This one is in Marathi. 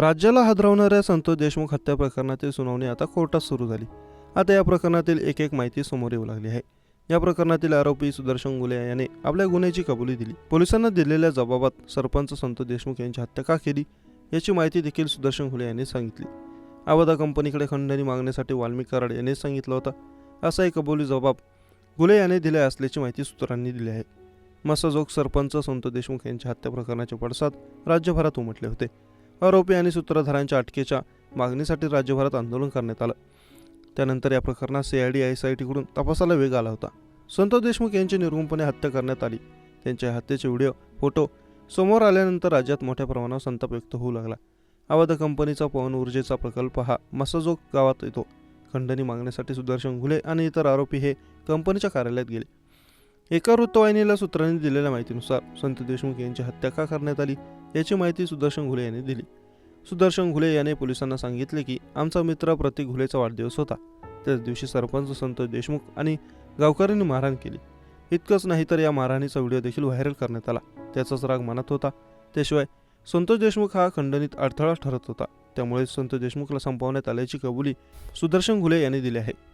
राज्याला हादरवणाऱ्या संतोष देशमुख हत्या प्रकरणातील सुनावणी आता कोर्टात सुरू झाली. आता या प्रकरणातील एक एक माहिती समोर येऊ लागली आहे. या प्रकरणातील आरोपी सुदर्शन गुले याने आपल्या गुन्ह्याची कबुली दिली. पोलिसांना दिलेल्या जबाबात सरपंच संतोष देशमुख यांची हत्या का केली याची माहिती देखील सुदर्शन घुले यांनी सांगितली. आवदा कंपनीकडे खंडणी मागण्यासाठी वाल्मिक कराड यांनी सांगितलं होतं. असा एक कबुली जबाब गुले याने दिल्या असल्याची माहिती सूत्रांनी दिली आहे. मसाजोग सरपंच संतोष देशमुख यांच्या हत्या प्रकरणाच्या पडसाद राज्यभरात उमटले होते. आरोपी आणि सूत्रधारांच्या अटकेच्या मागणीसाठी राज्यभरात आंदोलन करण्यात आलं. त्यानंतर या प्रकरणात सीआयडी आय एस आय टीकडून तपासाला वेग आला होता. संतोष देशमुख यांची निर्गुणपणे हत्या करण्यात आली. त्यांच्या हत्येचे व्हिडिओ फोटो समोर आल्यानंतर राज्यात मोठ्या प्रमाणावर संताप व्यक्त होऊ लागला. अवध कंपनीचा पवन ऊर्जेचा प्रकल्प हा मसाजोग गावात येतो. खंडणी मागण्यासाठी सुदर्शन घुले आणि इतर आरोपी हे कंपनीच्या कार्यालयात गेले. एका वृत्तवाहिनीला सूत्रांनी दिलेल्या माहितीनुसार संत देशमुख यांची हत्या का करण्यात आली याची माहिती सुदर्शन घुले यांनी दिली. सुदर्शन घुले याने पोलिसांना सांगितले की आमचा मित्र प्रतीक घुलेचा वाढदिवस होता. त्याच दिवशी सरपंच संत देशमुख आणि गावकऱ्यांनी मारहाण केली. इतकंच नाही तर या मारहाणीचा व्हिडिओ देखील व्हायरल करण्यात आला. त्याचाच राग मनात होता. त्याशिवाय संतोष देशमुख हा खंडणीत अडथळा ठरत होता. त्यामुळे संत देशमुखला संपवण्यात आल्याची कबुली सुदर्शन घुले यांनी दिली आहे.